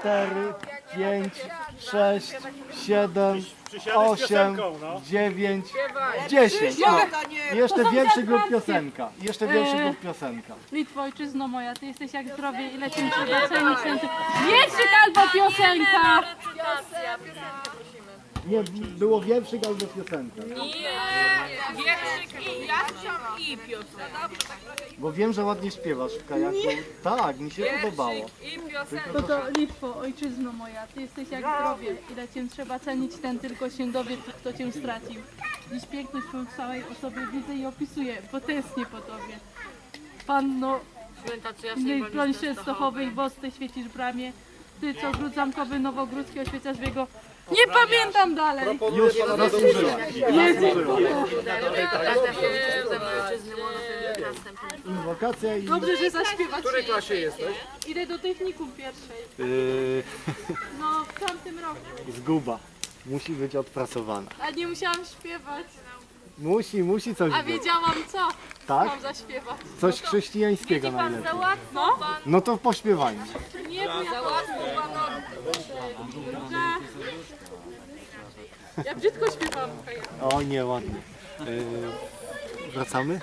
cztery, pięć, sześć, siedem, osiem, dziewięć, dziesięć. No. Jeszcze większy grup piosenka. Jeszcze większy grup piosenka. Litwo, ojczyzno moja, ty jesteś jak zdrowie, ile cię trzeba cenić ten ty... Wierszyk albo piosenka! Nie, było wierszyk albo piosenka. Wierszyk i piosenka. Bo wiem, że ładnie śpiewasz w kajaku. Tak, mi się podobało. I piosenka. No to Litwo, ojczyzno moja, ty jesteś jak zdrowie, ile cię trzeba cenić, ten tylko się dowie, kto cię stracił. Dziś piękność twą w całej osobie widzę i opisuję, bo tęsknię po tobie. Panno, Święta czy ja Innej broń się stochowej, ty świecisz w bramie. Ty, co gród zamkowy, nowogródzki oświecasz w jego... Nie pamiętam dalej! Już zasłużyła. Inwokacja i... Dobrze, że zaśpiewać W której klasie jesteś? Idę do technikum pierwszej. Yy, No, w tamtym roku. zguba. Musi być odpracowana. A nie musiałam śpiewać. Musi, musi coś A być. wiedziałam co Tak? mam zaśpiewać. Coś chrześcijańskiego najlepiej. No, No to pośpiewajmy. nie, bo ja. Ja brzydko śpiewam. O, nie, ładnie. Yy, wracamy?